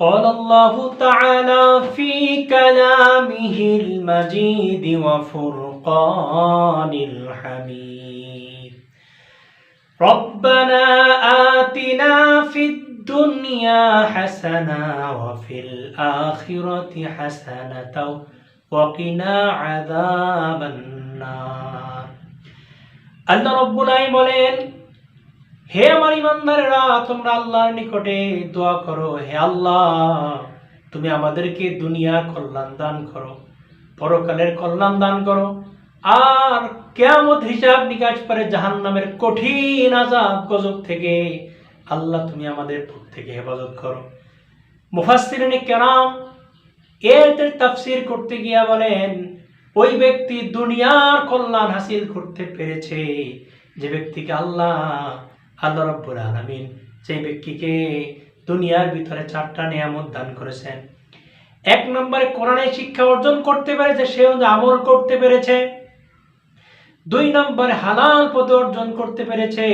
قال الله تعالى في كلامه المجيد وفرقان الحميد ربنا آتنا في الدنيا حسنة وفي الآخرة حسنة وقنا عذاب النار আল্লাহ রব্বুল আলামিন বলেন হে আমার ইমানদারেরা তোমরা আল্লাহর নিকটে দোয়া করো, হে আল্লাহ, তুমি আমাদেরকে দুনিয়ার কল্যাণ দান করো, পরকালের কল্যাণ দান করো, আর কেয়ামত হিসাব নিকাশ পরে জাহান্নামের কঠিন আজাব গজব থেকে আল্লাহ তুমি আমাদের থেকে হেফাজত করো। মুফাসসিরিনে কেরাম এর তাফসির করতে গিয়া বলেন, ওই ব্যক্তি দুনিয়ার কল্যাণ হাসিল করতে পেরেছে, যে ব্যক্তিকে আল্লাহ আল্লাহ রব্বুল আলামিন সেই ব্যক্তিকে দুনিয়ার ভিতরে চারটা নিয়ামত দান করেছেন। এক নম্বরে কোরআনের শিক্ষা অর্জন করতে পেরেছে সে আমল করতে পেরেছে। দুই নম্বরে হালাল পদে অর্জন করতে পেরেছে,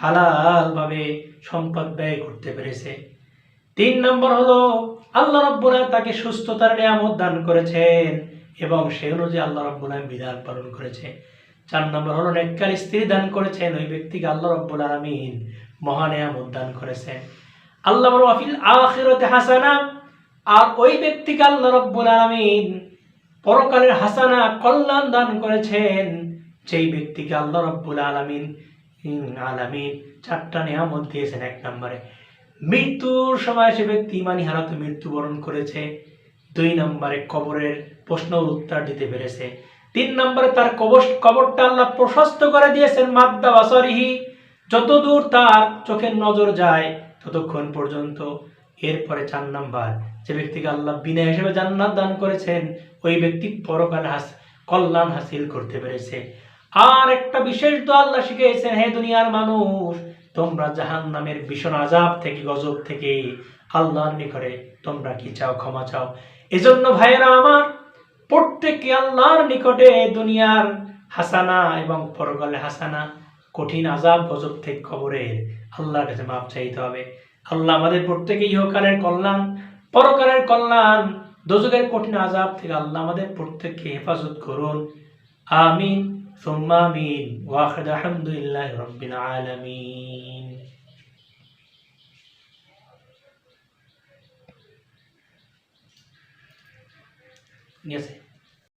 হালাল ভাবে সম্পদ ব্যয় করতে পেরেছে। তিন নম্বর হলো, আল্লাহ রব্বুল তাকে সুস্থতার নিয়ামত দান করেছেন এবং সে অনুযায়ী আল্লাহ রব্বুল আলামিন বিধান পালন করেছে। চার নম্বর হলো নেককার স্ত্রী দান করেছেন ওই ব্যক্তিকে আল্লাহ রব্বুল আলামিন মহানিয়ামত দান করেছেন। আল্লাহ আফিল আখিরাতে হাসানা। আর ওই ব্যক্তিকে আল্লাহ রব্বুল আলামিন পরকালের হাসানা, কল্যাণ দান করেছেন যেই ব্যক্তিকে আল্লাহ রব্বুল আলামিন আলামিন চারটা নিয়ামত দিয়েছেন এক নম্বরে। মৃত্যুর সময় সে ব্যক্তি ইমানি হারাতে মৃত্যুবরণ করেছে। দুই নম্বরে কবরের প্রশ্ন উত্তর দিতে পেরেছে। তিন নম্বরে তার কবর কবরটা আল্লাহ প্রশস্ত করে দিয়েছেন মাদ্দা বাসরিহি যতদূর তার চোখের নজর যায়, ততক্ষণ পর্যন্ত। এরপরে চার নাম্বার, যে ব্যক্তিকে আল্লাহ বিনা হিসেবে জান্নাত দান করেছেন, ওই ব্যক্তি পরকাল হাস কল্যাণ হাসিল করতে পেরেছে। আর একটা বিশেষ তো আল্লাহ শিখিয়েছেন, হে দুনিয়ার মানুষ, তোমরা জাহান নামের ভীষণ আজাব থেকে, গজব থেকে আল্লাহর নিকটে তোমরা কি চাও, ক্ষমা চাও? এজন্য ভাইয়েরা আমার প্রত্যেককে আল্লাহর নিকটে দুনিয়ার হাসানা এবং পরকালে হাসানা কঠিন আজাব গজব থেকে খবরের আল্লাহর কাছে মাপ চাইতে হবে। আল্লাহ আমাদের প্রত্যেকে ইহকালের কল্যাণ, পরকালের কল্যাণ দোজকের কঠিন আজাব থেকে আল্লাহ আমাদের প্রত্যেককে হেফাজত করুন। আমিন, সুম্মা আমিন ওয়াখিদ আলহামদুলিল্লাহ রব্বিল আলামিন। 你是